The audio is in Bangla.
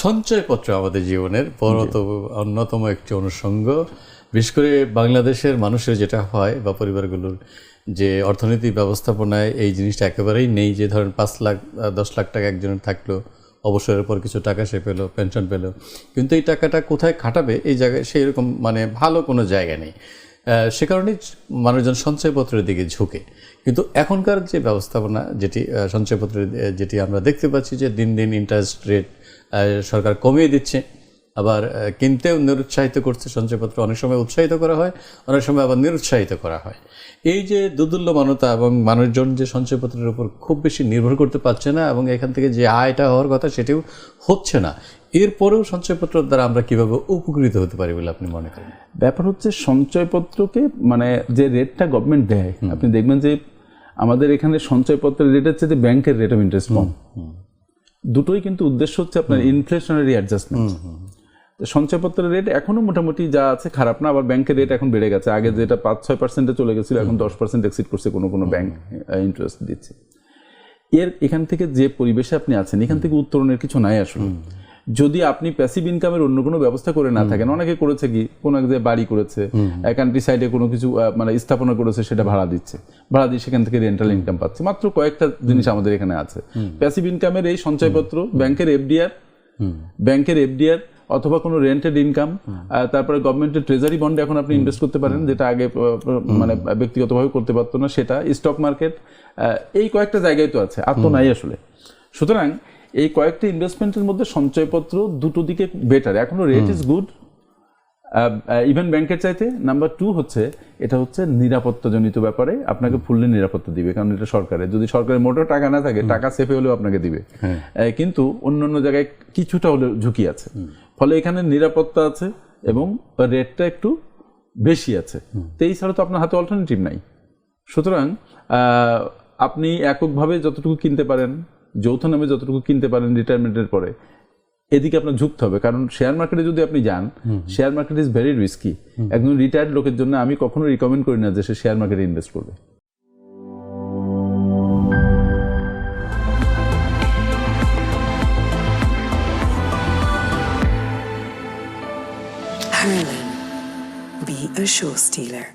সঞ্চয়পত্র আমাদের জীবনের বড়তম অন্যতম একটি অনুষঙ্গ। বিশেষ করে বাংলাদেশের মানুষের যেটা হয় বা পরিবারগুলোর যে অর্থনীতি ব্যবস্থাপনায় এই জিনিসটা একেবারেই নেই। যে ধরেন পাঁচ লাখ দশ লাখ টাকা একজনের থাকল অবসরের পর কিছু টাকা সে পেল পেনশন পেল। কিন্তু এই টাকাটা কোথায় খাটাবে? এই জায়গায় সেই রকম মানে ভালো কোনো জায়গা নেই। সে কারণেই মানুষজন সঞ্চয়পত্রের দিকে ঝুঁকে। কিন্তু এখনকার যে ব্যবস্থাপনা যেটি সঞ্চয়পত্রের যেটি আমরা দেখতে পাচ্ছি যে দিন দিন ইন্টারেস্ট রেট সরকার কমিয়ে দিচ্ছে। আবার কিনতেও নিরুৎসাহিত করছে সঞ্চয়পত্র অনেক সময় উৎসাহিত করা হয় অনেক সময় আবার নিরুৎসাহিত করা হয়। এই যে দুদুল্যমানতা এবং মানুষজন যে সঞ্চয়পত্রের উপর খুব বেশি নির্ভর করতে পারছে না এবং এখান থেকে যে আয়টা হওয়ার কথা সেটিও হচ্ছে না এরপরেও সঞ্চয়পত্র দ্বারা আমরা কীভাবে উপকৃত হতে পারি বলে আপনি মনে করেন? ব্যাপার হচ্ছে সঞ্চয়পত্রকে মানে যে রেটটা গভর্নমেন্ট দেয় আপনি দেখবেন যে আমাদের এখানে সঞ্চয়পত্রের রেট হচ্ছে যে ব্যাংকের রেট অফ ইন্টারেস্ট কম। দুটোই কিন্তু উদ্দেশ্য হচ্ছে আপনার ইনফ্লেশনারি অ্যাডজাস্টমেন্ট সঞ্চয়পত্রের রেট এখনও মোটামুটি যা আছে খারাপ না আবার ব্যাংকের রেট এখন বেড়ে গেছে। আগে যেটা পাঁচ ছয় পার্সেন্টে চলে গেছিল এখন দশ পার্সেন্ট এক্সিট করছে কোনো কোনো ব্যাংক ইন্টারেস্ট দিচ্ছে। এর এখান থেকে যে পরিবেশে আপনি আছেন এখান থেকে উত্তরণের কিছু নাই আসলে। যদি আপনি প্যাসিভ ইনকামের অন্য কোনো ব্যবস্থা করে না থাকেন অনেকে করেছে কি কোনো এক জায়গায় বাড়ি করেছে কান্ট্রি সাইডে কোনো কিছু মানে স্থাপনা করেছে সেটা ভাড়া দিচ্ছে। ভাড়া দিয়ে সেখান থেকে রেন্টাল ইনকাম পাচ্ছে। মাত্র কয়েকটা জিনিস আমাদের এখানে আছে। প্যাসিভ ইনকামের এই সঞ্চয়পত্র ব্যাংকের এফডিআর ব্যাংকের এফডিআর অথবা কোনো রেন্টেড ইনকাম তারপরে গভর্নমেন্টের ট্রেজারি বন্ডে এখন আপনি ইনভেস্ট করতে পারেন যেটা আগে মানে ব্যক্তিগতভাবে করতে পারতো না সেটা স্টক মার্কেট এই কয়েকটা জায়গায় তো আছে আর তো নাই আসলে। সুতরাং এই কয়েকটা ইনভেস্টমেন্টের মধ্যে সঞ্চয়পত্র দুটো দিকে বেটার এখনও রেট ইজ গুড ইভেন ব্যাংকের চাইতে। নাম্বার টু হচ্ছে এটা হচ্ছে নিরাপত্তাজনিত ব্যাপারে আপনাকে ফুললি নিরাপত্তা দিবে কারণ এটা সরকারের। যদি সরকারের মোটেও টাকা না থাকে টাকা সেফে হলেও আপনাকে দিবে। আহ, কিন্তু অন্য অন্য জায়গায় কিছুটা হলেও ঝুঁকি আছে। ফলে এখানে নিরাপত্তা আছে এবং রেটটা একটু বেশি আছে। তো এই ছাড়া তো আপনার হাতে অল্টারনেটিভ নাই। সুতরাং আপনি এককভাবে যতটুকু কিনতে পারেন যৌথ নামে যতটুকু কিনতে পারেন রিটায়ারমেন্টের পরে এদিকে আপনার ঝুঁকতে হবে। কারণ শেয়ার মার্কেটে যদি আপনি যান share market is very risky একজন রিটায়ার্ড লোকের জন্য আমি কখনো রিকমেন্ড করি না যে সে শেয়ার মার্কেটে ইনভেস্ট করবে। Harlan, be a show stealer.